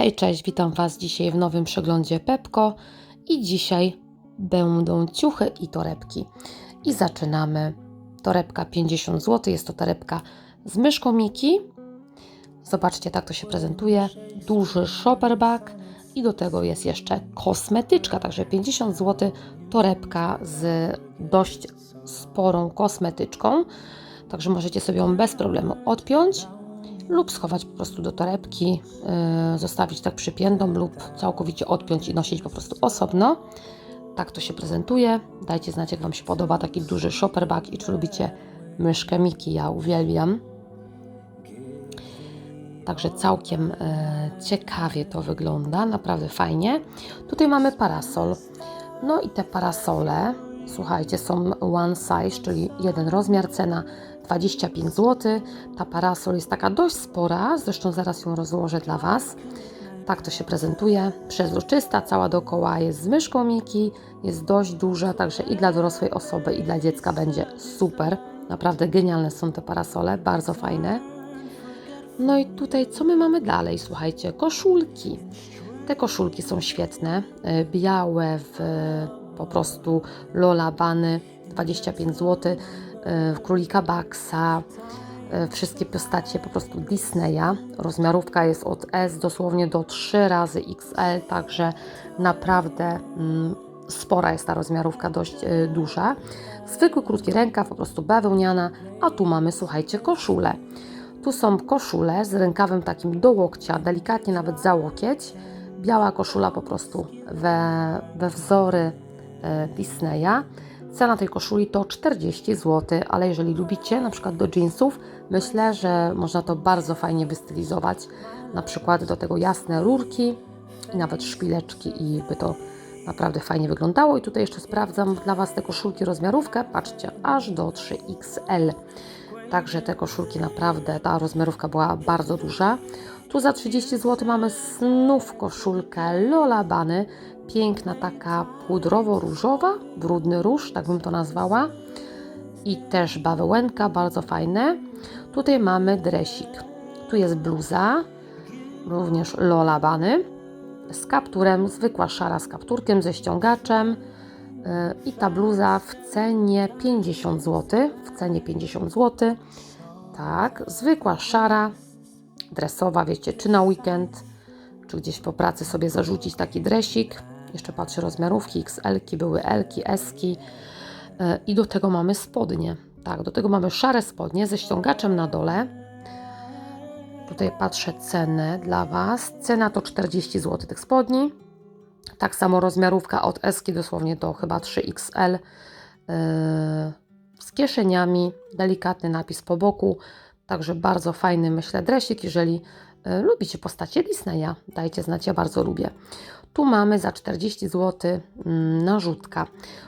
Hej, cześć, witam Was dzisiaj w nowym przeglądzie Pepko i dzisiaj będą ciuchy i torebki. I zaczynamy. Torebka 50 zł, jest to torebka z myszką Miki. Zobaczcie, tak to się prezentuje. Duży shopper bag i do tego jest jeszcze kosmetyczka, także 50 zł torebka z dość sporą kosmetyczką. Także możecie sobie ją bez problemu odpiąć lub schować po prostu do torebki, yy, zostawić tak przypiętą lub całkowicie odpiąć i nosić po prostu osobno. Tak to się prezentuje. Dajcie znać, jak Wam się podoba taki duży shopper bag i czy lubicie myszkę Miki. Ja uwielbiam. Także całkiem e, ciekawie to wygląda, naprawdę fajnie. Tutaj mamy parasol. No i te parasole, słuchajcie, są one size, czyli jeden rozmiar, cena 25 zł. Ta parasol jest taka dość spora, zresztą zaraz ją rozłożę dla Was. Tak to się prezentuje, przezroczysta, cała dookoła jest z myszką Miki, jest dość duża, także i dla dorosłej osoby, i dla dziecka będzie super. Naprawdę genialne są te parasole, bardzo fajne. No i tutaj co my mamy dalej? Słuchajcie, koszulki. Te koszulki są świetne, y, białe w po prostu Lola Bany 25 zł, Królika Baxa, y, wszystkie postacie po prostu Disneya. Rozmiarówka jest od S dosłownie do 3 razy XL, także naprawdę mm, spora jest ta rozmiarówka, dość y, duża. Zwykły krótki rękaw, po prostu bawełniana, a tu mamy, słuchajcie, koszulę. Tu są koszule z rękawem takim do łokcia, delikatnie nawet za łokieć. Biała koszula po prostu we, we wzory e, Disneya. Cena tej koszuli to 40 zł, ale jeżeli lubicie na przykład do jeansów, myślę, że można to bardzo fajnie wystylizować. Na przykład do tego jasne rurki i nawet szpileczki i by to naprawdę fajnie wyglądało. I tutaj jeszcze sprawdzam dla Was te koszulki rozmiarówkę. Patrzcie, aż do 3XL. Także te koszulki naprawdę, ta rozmiarówka była bardzo duża. Tu za 30 zł mamy znów koszulkę Lola Bany. Piękna, taka pudrowo-różowa, brudny róż, tak bym to nazwała. I też bawełenka, bardzo fajne. Tutaj mamy dresik. Tu jest bluza, również Lola Bany. Z kapturem, zwykła szara z kapturkiem, ze ściągaczem. I ta bluza w cenie 50 zł. W cenie 50 zł. Tak, zwykła szara, dresowa, wiecie, czy na weekend, czy gdzieś po pracy sobie zarzucić taki dresik. Jeszcze patrzę rozmiarówki, XL-ki, były L-ki, S-ki. I do tego mamy spodnie. Tak, do tego mamy szare spodnie ze ściągaczem na dole. Tutaj patrzę cenę dla Was. Cena to 40 zł tych spodni. Tak samo rozmiarówka od Eski dosłownie do chyba 3XL. Yy, z kieszeniami, delikatny napis po boku. Także bardzo fajny, myślę, dresik. Jeżeli yy, lubicie postacie Disneya, dajcie znać, ja bardzo lubię. Tu mamy za 40 zł yy, narzutka.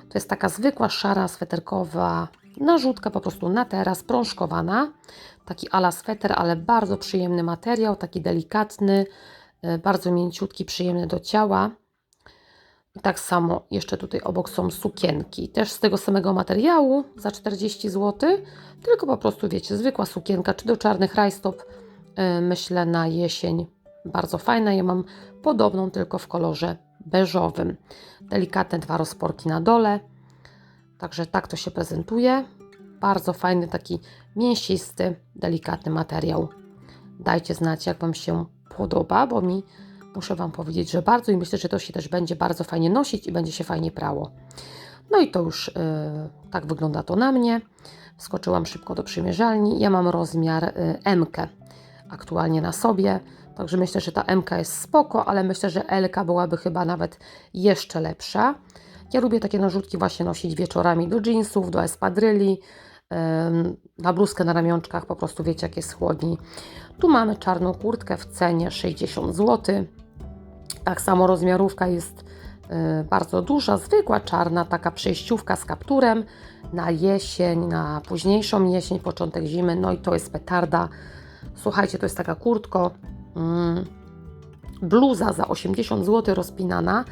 To jest taka zwykła, szara, sweterkowa narzutka, po prostu na teraz, prążkowana. Taki ala sweter, ale bardzo przyjemny materiał, taki delikatny, yy, bardzo mięciutki, przyjemny do ciała. Tak samo jeszcze tutaj obok są sukienki, też z tego samego materiału za 40 zł, tylko po prostu wiecie, zwykła sukienka, czy do czarnych rajstop, yy, myślę na jesień, bardzo fajna. Ja mam podobną, tylko w kolorze beżowym. Delikatne dwa rozporki na dole, także tak to się prezentuje. Bardzo fajny, taki mięsisty, delikatny materiał. Dajcie znać, jak Wam się podoba, bo mi muszę Wam powiedzieć, że bardzo i myślę, że to się też będzie bardzo fajnie nosić i będzie się fajnie prało. No i to już yy, tak wygląda to na mnie. Skoczyłam szybko do przymierzalni. Ja mam rozmiar yy, M aktualnie na sobie, także myślę, że ta M jest spoko, ale myślę, że L byłaby chyba nawet jeszcze lepsza. Ja lubię takie narzutki właśnie nosić wieczorami do jeansów, do espadryli, na bluzkę na ramionczkach, po prostu wiecie jak jest chłodniej. Tu mamy czarną kurtkę w cenie 60 zł. Tak samo rozmiarówka jest y, bardzo duża, zwykła czarna, taka przejściówka z kapturem na jesień, na późniejszą jesień, początek zimy. No i to jest petarda. Słuchajcie, to jest taka kurtko, mm, bluza za 80 zł rozpinana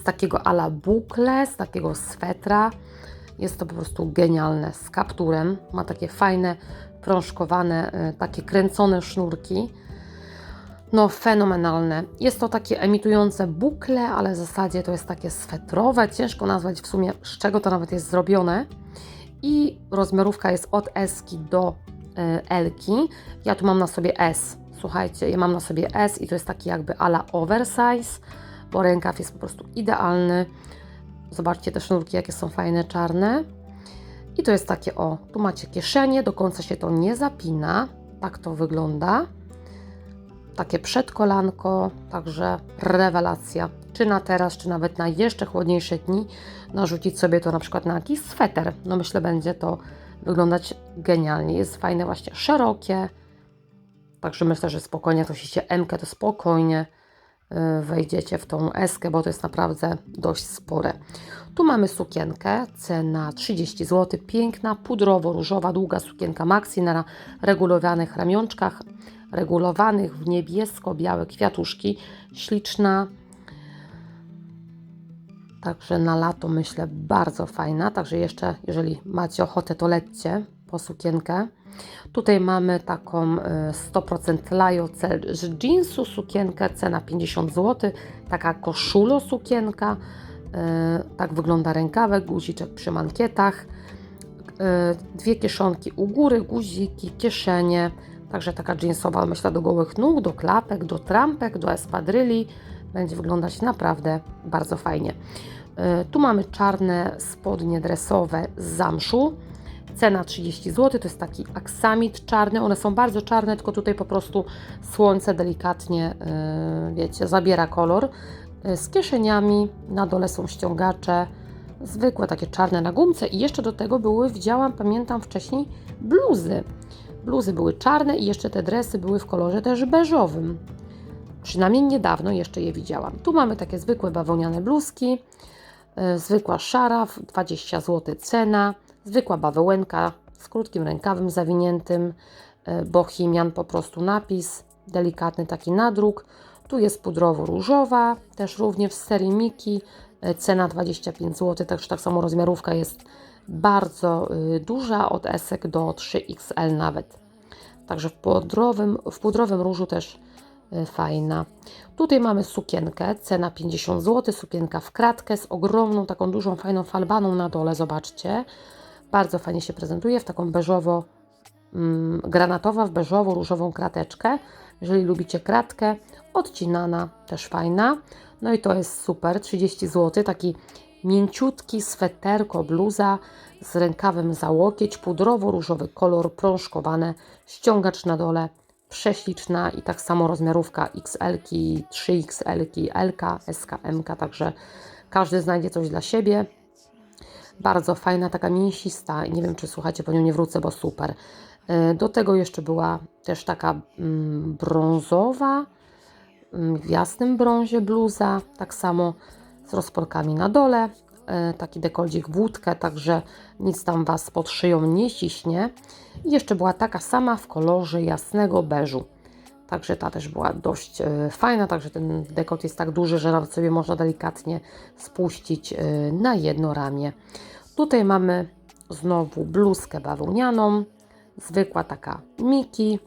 z takiego ala bukle, z takiego swetra. Jest to po prostu genialne, z kapturem. Ma takie fajne, prążkowane, y, takie kręcone sznurki. No, fenomenalne. Jest to takie emitujące bukle, ale w zasadzie to jest takie swetrowe. Ciężko nazwać w sumie, z czego to nawet jest zrobione. I rozmiarówka jest od S do y, L. -ki. Ja tu mam na sobie S. Słuchajcie, ja mam na sobie S i to jest taki jakby ala oversize, bo rękaw jest po prostu idealny. Zobaczcie te sznurki, jakie są fajne, czarne. I to jest takie, o, tu macie kieszenie, do końca się to nie zapina. Tak to wygląda. Takie przedkolanko, także rewelacja. Czy na teraz, czy nawet na jeszcze chłodniejsze dni, narzucić sobie to na przykład na jakiś sweter. No myślę, będzie to wyglądać genialnie. Jest fajne, właśnie szerokie. Także myślę, że spokojnie, jak nosicie M, to spokojnie y, wejdziecie w tą eskę, bo to jest naprawdę dość spore. Tu mamy sukienkę, cena 30 zł, piękna, pudrowo-różowa, długa sukienka maxi na regulowanych ramionczkach, regulowanych w niebiesko-białe kwiatuszki, śliczna, także na lato myślę bardzo fajna, także jeszcze jeżeli macie ochotę to lećcie po sukienkę. Tutaj mamy taką e, 100% lyocell z jeansu sukienkę, cena 50 zł, taka koszulo sukienka, e, tak wygląda rękawek, guziczek przy mankietach, e, dwie kieszonki u góry, guziki, kieszenie, także taka jeansowa myślę do gołych nóg, do klapek, do trampek, do espadryli, będzie wyglądać naprawdę bardzo fajnie. Tu mamy czarne spodnie dresowe z zamszu, Cena 30 zł, to jest taki aksamit czarny. One są bardzo czarne, tylko tutaj po prostu słońce delikatnie, yy, wiecie, zabiera kolor. Yy, z kieszeniami, na dole są ściągacze, zwykłe takie czarne na gumce i jeszcze do tego były, widziałam, pamiętam wcześniej, bluzy. Bluzy były czarne i jeszcze te dresy były w kolorze też beżowym. Przynajmniej niedawno jeszcze je widziałam. Tu mamy takie zwykłe bawełniane bluzki, yy, zwykła szara, 20 zł cena. Zwykła bawełenka z krótkim rękawem zawiniętym, bohemian po prostu napis, delikatny taki nadruk. Tu jest pudrowo-różowa, też również w serii Miki, e, cena 25 zł, także tak samo rozmiarówka jest bardzo e, duża, od esek do 3XL nawet. Także w pudrowym, w pudrowym różu też fajna. Tutaj mamy sukienkę, cena 50 zł, sukienka w kratkę z ogromną, taką dużą, fajną falbaną na dole, zobaczcie. Bardzo fajnie się prezentuje w taką beżowo, mm, granatowa w beżowo różową krateczkę. Jeżeli lubicie kratkę, odcinana, też fajna. No i to jest super, 30 zł, taki mięciutki sweterko, bluza z rękawem za łokieć, pudrowo-różowy kolor, prążkowane, ściągacz na dole, prześliczna i tak samo rozmiarówka XL, 3XL, LK, SK, MK, także każdy znajdzie coś dla siebie. Bardzo fajna, taka mięsista. Nie wiem, czy słuchacie, po nią nie wrócę, bo super. E, do tego jeszcze była też taka mm, brązowa, mm, w jasnym brązie bluza, tak samo z rozporkami na dole, e, taki dekoldzik w łódkę, także nic tam Was pod szyją nie ciśnie. I jeszcze była taka sama w kolorze jasnego beżu. Także ta też była dość e, fajna, także ten dekolt jest tak duży, że nawet sobie można delikatnie spuścić na jedno ramię. Tutaj mamy znowu bluzkę bawełnianą, zwykła taka Miki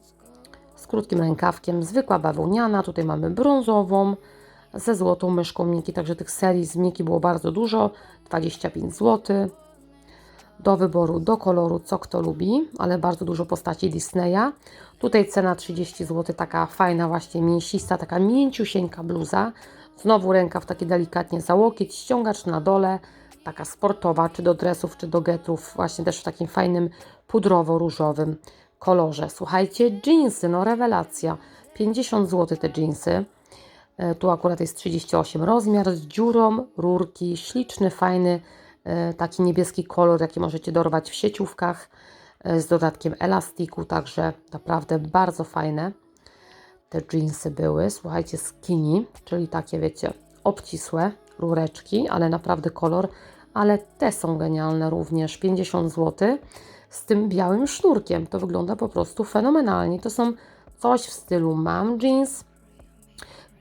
z krótkim rękawkiem, zwykła bawełniana. Tutaj mamy brązową ze złotą myszką Miki, także tych serii z Miki było bardzo dużo, 25 zł. Do wyboru, do koloru, co kto lubi, ale bardzo dużo postaci Disneya. Tutaj cena 30 zł, taka fajna właśnie mięsista, taka mięciusieńka bluza. Znowu rękaw taki delikatnie za łokieć, ściągacz na dole, taka sportowa, czy do dresów, czy do getów, właśnie też w takim fajnym pudrowo-różowym kolorze. Słuchajcie, jeansy, no rewelacja. 50 zł te jeansy. E, tu akurat jest 38 rozmiar z dziurą, rurki, śliczny, fajny, e, taki niebieski kolor, jaki możecie dorwać w sieciówkach e, z dodatkiem elastiku, także naprawdę bardzo fajne te jeansy były. Słuchajcie, skinny, czyli takie wiecie, obcisłe rureczki, ale naprawdę kolor ale te są genialne również, 50 zł z tym białym sznurkiem. To wygląda po prostu fenomenalnie. To są coś w stylu mam jeans,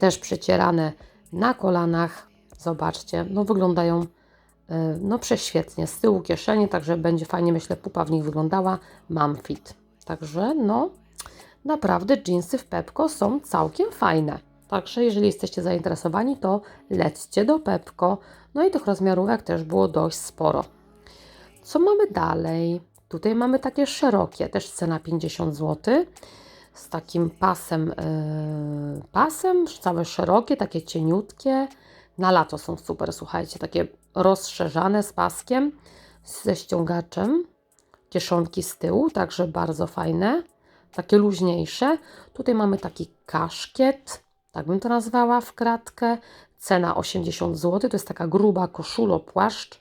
też przecierane na kolanach. Zobaczcie, no wyglądają e, no prześwietnie. Z tyłu kieszenie, także będzie fajnie, myślę, pupa w nich wyglądała. Mam fit. Także no, naprawdę jeansy w Pepko są całkiem fajne. Także jeżeli jesteście zainteresowani, to lećcie do Pepko. No i tych rozmiarówek też było dość sporo. Co mamy dalej? Tutaj mamy takie szerokie, też cena 50 zł. Z takim pasem, yy, pasem, całe szerokie, takie cieniutkie. Na lato są super, słuchajcie, takie rozszerzane z paskiem, ze ściągaczem. Kieszonki z tyłu, także bardzo fajne. Takie luźniejsze. Tutaj mamy taki kaszkiet, tak bym to nazwała, w kratkę. Cena 80 zł. To jest taka gruba koszulo, płaszcz.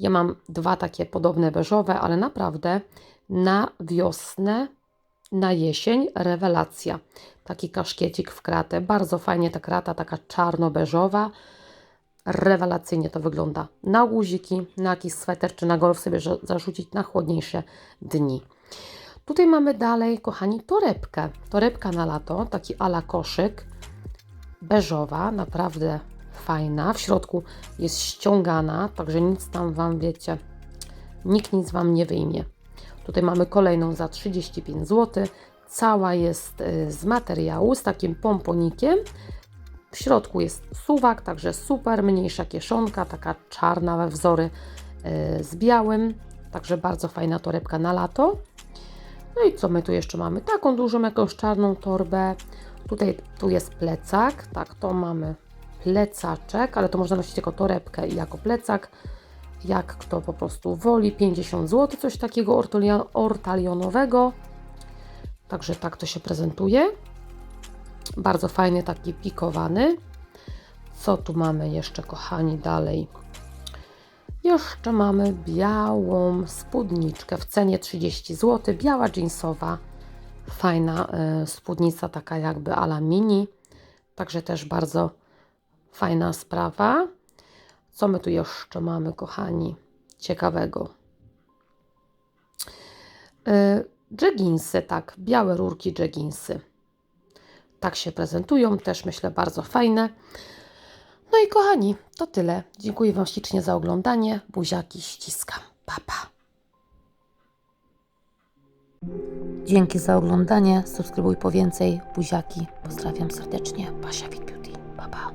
Ja mam dwa takie podobne beżowe, ale naprawdę na wiosnę, na jesień rewelacja. Taki kaszkiecik w kratę. Bardzo fajnie ta krata, taka czarno-beżowa. Rewelacyjnie to wygląda. Na guziki, na jakiś sweter czy na golf sobie za- zarzucić na chłodniejsze dni. Tutaj mamy dalej, kochani, torebkę. Torebka na lato, taki ala koszyk. Beżowa, naprawdę fajna. W środku jest ściągana, także nic tam Wam, wiecie, nikt nic Wam nie wyjmie. Tutaj mamy kolejną za 35 zł. Cała jest y, z materiału, z takim pomponikiem. W środku jest suwak, także super, mniejsza kieszonka, taka czarna we wzory y, z białym. Także bardzo fajna torebka na lato. No i co my tu jeszcze mamy? Taką dużą jakąś czarną torbę. Tutaj tu jest plecak, tak, to mamy plecaczek, ale to można nosić jako torebkę i jako plecak, jak kto po prostu woli. 50 zł, coś takiego ortalionowego. Także tak to się prezentuje. Bardzo fajny, taki pikowany. Co tu mamy jeszcze, kochani, dalej? Jeszcze mamy białą spódniczkę w cenie 30 zł. Biała jeansowa, fajna y, spódnica, taka jakby ala mini. Także też bardzo fajna sprawa. Co my tu jeszcze mamy, kochani? Ciekawego. Y, Jegginsy, tak, białe rurki jegginsy. Tak się prezentują, też myślę bardzo fajne. No i kochani, to tyle. Dziękuję Wam ślicznie za oglądanie. Buziaki ściskam. Pa, pa. Dzięki za oglądanie. Subskrybuj po więcej. Buziaki. Pozdrawiam serdecznie. Basia Fit Beauty. Pa, pa.